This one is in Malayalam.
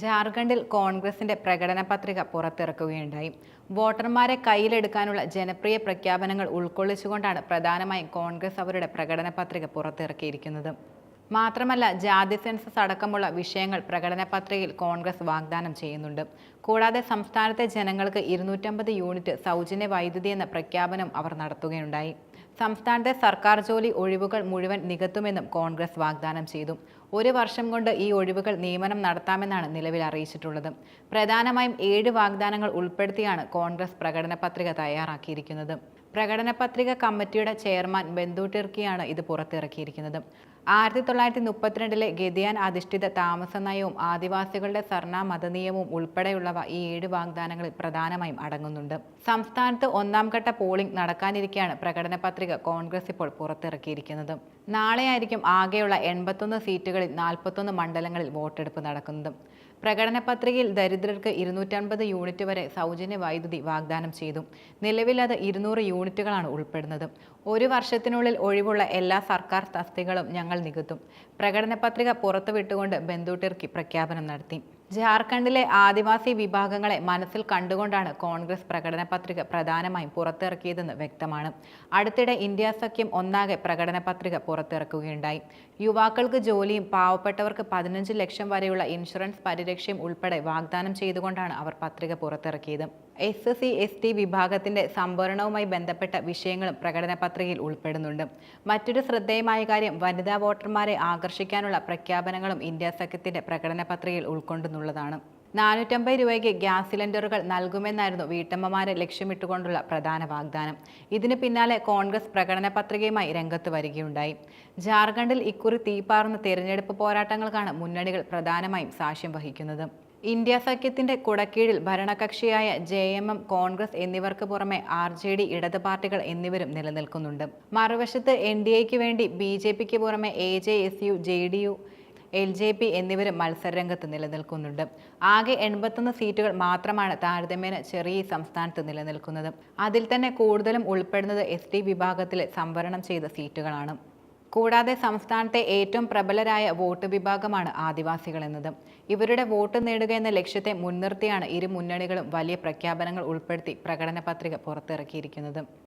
ജാർഖണ്ഡിൽ കോൺഗ്രസിന്റെ പ്രകടന പത്രിക പുറത്തിറക്കുകയുണ്ടായി. വോട്ടർമാരെ കയ്യിലെടുക്കാനുള്ള ജനപ്രിയ പ്രഖ്യാപനങ്ങൾ ഉൾക്കൊള്ളിച്ചുകൊണ്ടാണ് പ്രധാനമായും കോൺഗ്രസ് അവരുടെ പ്രകടന പത്രിക പുറത്തിറക്കിയിരിക്കുന്നത്. മാത്രമല്ല ജാതി സെൻസസ് അടക്കമുള്ള വിഷയങ്ങൾ പ്രകടന പത്രികയിൽ കോൺഗ്രസ് വാഗ്ദാനം ചെയ്യുന്നുണ്ട്. കൂടാതെ സംസ്ഥാനത്തെ ജനങ്ങൾക്ക് ഇരുന്നൂറ്റമ്പത് യൂണിറ്റ് സൗജന്യ വൈദ്യുതി എന്ന പ്രഖ്യാപനം അവർ നടത്തുകയുണ്ടായി. സംസ്ഥാനത്തെ സർക്കാർ ജോലി ഒഴിവുകൾ മുഴുവൻ നികത്തുമെന്നും കോൺഗ്രസ് വാഗ്ദാനം ചെയ്തു. ഒരു വർഷം കൊണ്ട് ഈ ഒഴിവുകൾ നിയമനം നടത്താമെന്നാണ് നിലവിൽ അറിയിച്ചിട്ടുള്ളത്. പ്രധാനമായും ഏഴ് വാഗ്ദാനങ്ങൾ ഉൾപ്പെടുത്തിയാണ് കോൺഗ്രസ് പ്രകടന പത്രിക തയ്യാറാക്കിയിരിക്കുന്നത്. പ്രകടന പത്രിക കമ്മിറ്റിയുടെ ചെയർമാൻ ബന്ധു ടിർക്കിയാണ് ഇത് പുറത്തിറക്കിയിരിക്കുന്നത്. ആയിരത്തി തൊള്ളായിരത്തി മുപ്പത്തിരണ്ടിലെ ഗതിയാൻ അധിഷ്ഠിത താമസ നയവും ആദിവാസികളുടെ സർണ മതനിയമവും ഉൾപ്പെടെയുള്ളവ ഈ ഏഴ് വാഗ്ദാനങ്ങളിൽ പ്രധാനമായും അടങ്ങുന്നുണ്ട്. സംസ്ഥാനത്ത് ഒന്നാം ഘട്ട പോളിംഗ് നടക്കാനിരിക്കെയാണ് പ്രകടന പത്രിക കോൺഗ്രസ് ഇപ്പോൾ പുറത്തിറക്കിയിരിക്കുന്നത്. നാളെയായിരിക്കും ആകെയുള്ള എൺപത്തൊന്ന് സീറ്റുകളിൽ നാൽപ്പത്തൊന്ന് മണ്ഡലങ്ങളിൽ വോട്ടെടുപ്പ് നടക്കുന്നത് പ്രകടന പത്രികയിൽ ദരിദ്രർക്ക് ഇരുന്നൂറ്റൻപത് യൂണിറ്റ് വരെ സൗജന്യ വൈദ്യുതി വാഗ്ദാനം ചെയ്തു. നിലവിൽ അത് ഇരുന്നൂറ് യൂണിറ്റുകളാണ് ഉൾപ്പെടുന്നത്. ഒരു വർഷത്തിനുള്ളിൽ ഒഴിവുള്ള എല്ലാ സർക്കാർ തസ്തികളും ഞങ്ങൾ നികത്തും. പ്രകടന പത്രിക പുറത്തുവിട്ടുകൊണ്ട് ബന്ധുട്ടിർക്കി പ്രഖ്യാപനം നടത്തി. ജാർഖണ്ഡിലെ ആദിവാസി വിഭാഗങ്ങളെ മനസ്സിൽ കണ്ടുകൊണ്ടാണ് കോൺഗ്രസ് പ്രകടന പത്രിക പ്രധാനമായും പുറത്തിറക്കിയതെന്ന് വ്യക്തമാണ്. അടുത്തിടെ ഇന്ത്യ സഖ്യം ഒന്നാകെ പ്രകടന പത്രിക പുറത്തിറക്കുകയുണ്ടായി. യുവാക്കൾക്ക് ജോലിയും പാവപ്പെട്ടവർക്ക് പതിനഞ്ച് ലക്ഷം വരെയുള്ള ഇൻഷുറൻസ് പരിരക്ഷയും ഉൾപ്പെടെ വാഗ്ദാനം ചെയ്തുകൊണ്ടാണ് അവർ പത്രിക പുറത്തിറക്കിയത്. എസ് സി എസ് ടി വിഭാഗത്തിന്റെ സംവരണവുമായി ബന്ധപ്പെട്ട വിഷയങ്ങളും പ്രകടന പത്രികയിൽ ഉൾപ്പെടുന്നുണ്ട്. മറ്റൊരു ശ്രദ്ധേയമായ കാര്യം വനിതാ വോട്ടർമാരെ ആകർഷിക്കാനുള്ള പ്രഖ്യാപനങ്ങളും ഇന്ത്യ സഖ്യത്തിന്റെ പ്രകടന പത്രികയിൽ ഉൾക്കൊണ്ടുന്നുള്ളതാണ്. നാനൂറ്റമ്പത് രൂപയ്ക്ക് ഗ്യാസ് സിലിണ്ടറുകൾ നൽകുമെന്നായിരുന്നു വീട്ടമ്മമാരെ ലക്ഷ്യമിട്ടുകൊണ്ടുള്ള പ്രധാന വാഗ്ദാനം. ഇതിന് പിന്നാലെ കോൺഗ്രസ് പ്രകടന പത്രികയുമായി രംഗത്ത് വരികയുണ്ടായി. ജാർഖണ്ഡിൽ ഇക്കുറി തീപ്പാർന്ന തെരഞ്ഞെടുപ്പ് പോരാട്ടങ്ങൾക്കാണ് മുന്നണികൾ പ്രധാനമായും സാക്ഷ്യം വഹിക്കുന്നത്. ഇന്ത്യ സഖ്യത്തിന്റെ കുടക്കീഴിൽ ഭരണകക്ഷിയായ ജെ എം എം കോൺഗ്രസ് എന്നിവർക്ക് പുറമെ ആർ ജെ ഡി ഇടത് പാർട്ടികൾ എന്നിവരും നിലനിൽക്കുന്നുണ്ട്. മറുവശത്ത് എൻ ഡി എക്ക് വേണ്ടി ബി ജെ പിക്ക് പുറമെ A J S U J D U L J P എന്നിവരും മത്സരരംഗത്ത് നിലനിൽക്കുന്നുണ്ട്. ആകെ എൺപത്തൊന്ന് സീറ്റുകൾ മാത്രമാണ് താരതമ്യേന ചെറിയ സംസ്ഥാനത്ത് നിലനിൽക്കുന്നത്. അതിൽ തന്നെ കൂടുതലും ഉൾപ്പെടുന്നത് എസ് ടി വിഭാഗത്തിലെ സംവരണം ചെയ്ത സീറ്റുകളാണ്. കൂടാതെ സംസ്ഥാനത്തെ ഏറ്റവും പ്രബലരായ വോട്ട് വിഭാഗമാണ് ആദിവാസികൾ എന്നത്. ഇവരുടെ വോട്ട് നേടുക എന്ന ലക്ഷ്യത്തെ മുൻനിർത്തിയാണ് ഇരു മുന്നണികളും വലിയ പ്രഖ്യാപനങ്ങൾ ഉൾപ്പെടുത്തി പ്രകടന പത്രിക പുറത്തിറക്കിയിരിക്കുന്നത്.